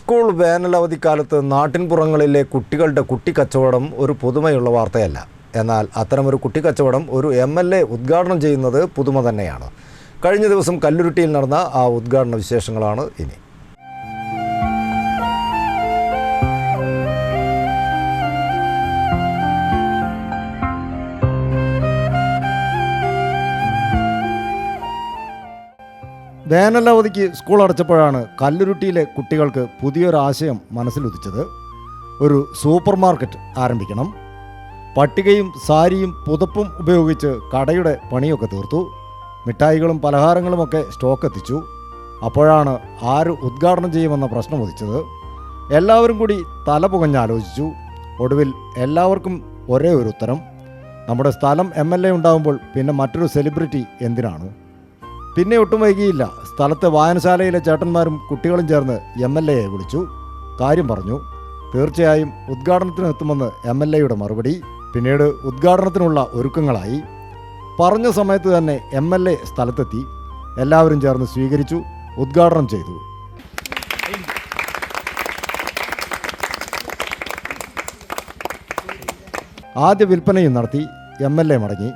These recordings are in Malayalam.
സ്കൂൾ വേനലവധിക്കാലത്ത് നാട്ടിൻപുറങ്ങളിലെ കുട്ടികളുടെ കുട്ടിക്കച്ചവടം ഒരു പുതുമയുള്ള വാർത്തയല്ല. എന്നാൽ അത്തരമൊരു കുട്ടിക്കച്ചവടം ഒരു എം എൽ എ ഉദ്ഘാടനം ചെയ്യുന്നത് പുതുമ തന്നെയാണ്. കഴിഞ്ഞ ദിവസം കല്ലുരുട്ടിയിൽ നടന്ന ആ ഉദ്ഘാടന വിശേഷങ്ങളാണ് ഇനി. വേനലവധിക്ക് സ്കൂൾ അടച്ചപ്പോഴാണ് കല്ലുരുട്ടിയിലെ കുട്ടികൾക്ക് പുതിയൊരാശയം മനസ്സിലുദിച്ചത്. ഒരു സൂപ്പർ മാർക്കറ്റ് ആരംഭിക്കണം. പട്ടികയും സാരിയും പുതപ്പും ഉപയോഗിച്ച് കടയുടെ പണിയൊക്കെ തീർത്തു. മിഠായികളും പലഹാരങ്ങളുമൊക്കെ സ്റ്റോക്ക് എത്തിച്ചു. അപ്പോഴാണ് ആര് ഉദ്ഘാടനം ചെയ്യുമെന്ന പ്രശ്നം ഉദിച്ചത്. എല്ലാവരും കൂടി തല പുകഞ്ഞാലോചിച്ചു. ഒടുവിൽ എല്ലാവർക്കും ഒരേ ഒരു ഉത്തരം. നമ്മുടെ സ്ഥലം എം എൽ എ ഉണ്ടാകുമ്പോൾ പിന്നെ മറ്റൊരു സെലിബ്രിറ്റി എന്തിനാണ്? പിന്നെ ഒട്ടും വൈകിയില്ല. സ്ഥലത്തെ വായനശാലയിലെ ചേട്ടന്മാരും കുട്ടികളും ചേർന്ന് എം എൽ എയെ വിളിച്ചു. കാര്യം പറഞ്ഞു. തീർച്ചയായും ഉദ്ഘാടനത്തിന് എത്തുമെന്ന് എം എൽ എയുടെ മറുപടി. പിന്നീട് ഉദ്ഘാടനത്തിനുള്ള ഒരുക്കങ്ങളായി. പറഞ്ഞ സമയത്ത് തന്നെ എം എൽ എ സ്ഥലത്തെത്തി. എല്ലാവരും ചേർന്ന് സ്വീകരിച്ചു. ഉദ്ഘാടനം ചെയ്തു. ആദ്യ വിൽപ്പനയും നടത്തി. എം എൽ എ മടങ്ങി.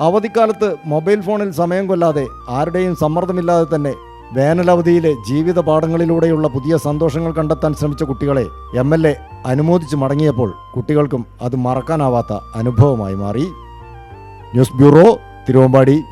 അവധിക്കാലത്ത് മൊബൈൽ ഫോണിൽ സമയം കൊല്ലാതെ ആരുടെയും സമ്മർദ്ദമില്ലാതെ തന്നെ വേനലവധിയിലെ ജീവിത പാഠങ്ങളിലൂടെയുള്ള പുതിയ സന്തോഷങ്ങൾ കണ്ടെത്താൻ ശ്രമിച്ച കുട്ടികളെ എം എൽ എ അനുമോദിച്ച് മടങ്ങിയപ്പോൾ കുട്ടികൾക്കും അത് മറക്കാനാവാത്ത അനുഭവമായി മാറി. News bureau Thiruvambadi.